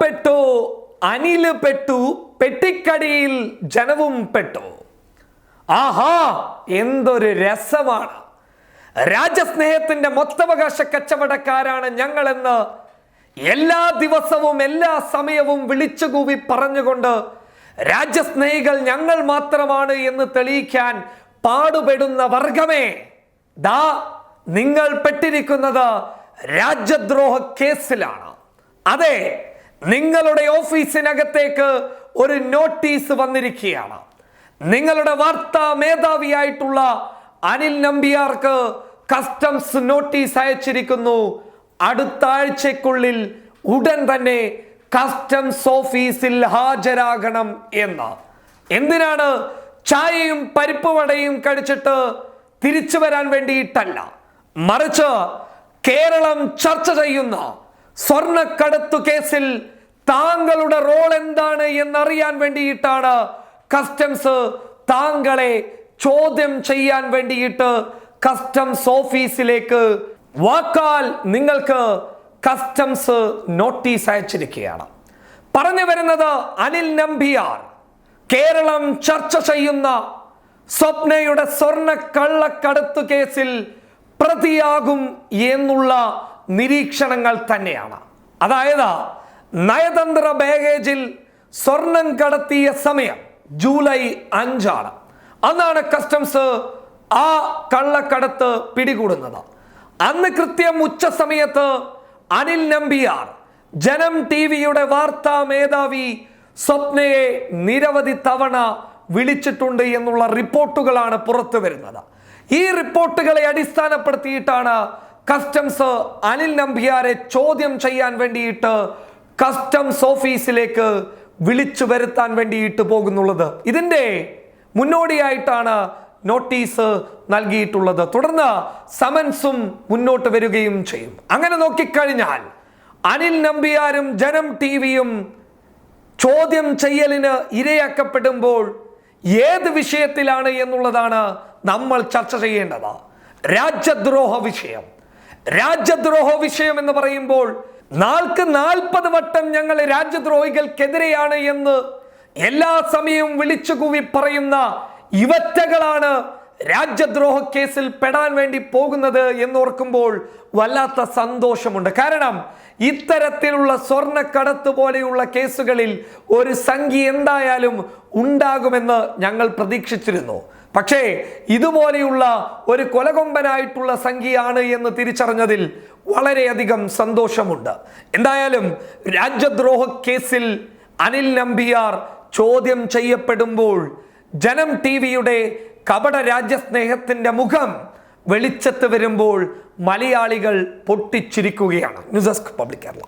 പെട്ടു അനിൽ പെട്ടു പെട്ടിക്കടിയിൽ ജനവും പെട്ടു. ആഹാ എന്തൊരു രസമാണ്. രാജ്യസ്നേഹത്തിന്റെ മൊത്തവകാശ കച്ചവടക്കാരാണ് ഞങ്ങളെന്ന് എല്ലാ ദിവസവും എല്ലാ സമയവും വിളിച്ചുകൂവി പറഞ്ഞുകൊണ്ട് രാജ്യസ്നേഹികൾ ഞങ്ങൾ മാത്രമാണ് എന്ന് തെളിയിക്കാൻ പാടുപെടുന്ന വർഗമേ. ദാ നിങ്ങൾ പെട്ടിരിക്കുന്നത് രാജ്യദ്രോഹ കേസിലാണ്. അതെ നിങ്ങളുടെ ഓഫീസിനകത്തേക്ക് ഒരു നോട്ടീസ് വന്നിരിക്കുകയാണ്. നിങ്ങളുടെ വാർത്താ മേധാവിയായിട്ടുള്ള അനിൽ നമ്പിയാർക്ക് കസ്റ്റംസ് നോട്ടീസ് അയച്ചിരിക്കുന്നു. അടുത്ത ആഴ്ചക്കുള്ളിൽ ഉടൻ തന്നെ കസ്റ്റംസ് ഓഫീസിൽ ഹാജരാകണം എന്ന്. എന്തിനാണ് ചായയും പരിപ്പ് വടയും കഴിച്ചിട്ട് തിരിച്ചു വരാൻ വേണ്ടിയിട്ടല്ല. മറിച്ച് കേരളം ചർച്ച ചെയ്യുന്ന സ്വർണക്കടത്തു കേസിൽ താങ്കളുടെ റോൾ എന്താണ് എന്നറിയാൻ വേണ്ടിയിട്ടാണ് കസ്റ്റംസ് താങ്കളെ ചോദ്യം ചെയ്യാൻ വേണ്ടിയിട്ട് കസ്റ്റംസ് ഓഫീസിലേക്ക് വാക്കാൽ നിങ്ങൾക്ക് കസ്റ്റംസ് നോട്ടീസ് അയച്ചിരിക്കുകയാണ്. പറഞ്ഞു വരുന്നത് അനിൽ നമ്പിയാർ. കേരളം ചർച്ച ചെയ്യുന്ന സ്വപ്നയുടെ സ്വർണ കള്ളക്കടത്ത് കേസിൽ പ്രതിയാകും എന്നുള്ള നിരീക്ഷണങ്ങൾ തന്നെയാണ്. അതായത് നയതന്ത്ര ബാഗേജിൽ സ്വർണം കടത്തിയ സമയം ജൂലൈ അഞ്ചാണ്. അന്നാണ് കസ്റ്റംസ് ആ കള്ളക്കടത്ത് പിടികൂടുന്നത്. അന്ന് കൃത്യം ഉച്ച സമയത്ത് അനിൽ നമ്പിയാർ ജനം ടി വിയുടെ വാർത്താ മേധാവി സ്വപ്നയെ നിരവധി തവണ വിളിച്ചിട്ടുണ്ട് എന്നുള്ള റിപ്പോർട്ടുകളാണ് പുറത്തു വരുന്നത് ഈ റിപ്പോർട്ടുകളെ അടിസ്ഥാനപ്പെടുത്തിയിട്ടാണ് കസ്റ്റംസ് അനിൽ നമ്പ്യാരെ ചോദ്യം ചെയ്യാൻ വേണ്ടിയിട്ട് കസ്റ്റംസ് ഓഫീസിലേക്ക് വിളിച്ചു വരുത്താൻ വേണ്ടിയിട്ട് പോകുന്നുള്ളത്. ഇതിന്റെ മുന്നോടിയായിട്ടാണ് നോട്ടീസ് നൽകിയിട്ടുള്ളത്. തുടർന്ന് സമൻസും മുന്നോട്ട് വരികയും ചെയ്യും. അങ്ങനെ നോക്കിക്കഴിഞ്ഞാൽ അനിൽ നമ്പിയാരും ജനം ടി വിയും ചോദ്യം ചെയ്യലിന് ഇരയാക്കപ്പെടുമ്പോൾ ഏത് വിഷയത്തിലാണ് എന്നുള്ളതാണ് നമ്മൾ ചർച്ച ചെയ്യേണ്ടത്. രാജ്യദ്രോഹ വിഷയം. രാജ്യദ്രോഹ വിഷയം എന്ന് പറയുമ്പോൾ നാൾക്ക് നാൽപ്പത് വട്ടം ഞങ്ങൾ രാജ്യദ്രോഹികൾക്കെതിരെയാണ് എന്ന് എല്ലാ സമയവും വിളിച്ചു കൂവി പറയുന്ന ഇവറ്റകളാണ് രാജ്യദ്രോഹ കേസിൽ പെടാൻ വേണ്ടി പോകുന്നത് എന്നോർക്കുമ്പോൾ വല്ലാത്ത സന്തോഷമുണ്ട്. കാരണം ഇത്തരത്തിലുള്ള സ്വർണക്കടത്ത് പോലെയുള്ള കേസുകളിൽ ഒരു സംഖ്യ എന്തായാലും ഉണ്ടാകുമെന്ന് ഞങ്ങൾ പ്രതീക്ഷിച്ചിരുന്നു. പക്ഷേ ഇതുപോലെയുള്ള ഒരു കൊലകൊമ്പനായിട്ടുള്ള സംഖ്യയാണ് എന്ന് തിരിച്ചറിഞ്ഞതിൽ വളരെയധികം സന്തോഷമുണ്ട്. എന്തായാലും രാജ്യദ്രോഹ കേസിൽ അനിൽ നമ്പിയാർ ചോദ്യം ചെയ്യപ്പെടുമ്പോൾ ജനം ടി വിയുടെ കപട രാജ്യസ്നേഹത്തിന്റെ മുഖം വെളിച്ചത്ത് വരുമ്പോൾ മലയാളികൾ പൊട്ടിച്ചിരിക്കുകയാണ്. News desk public Kerala.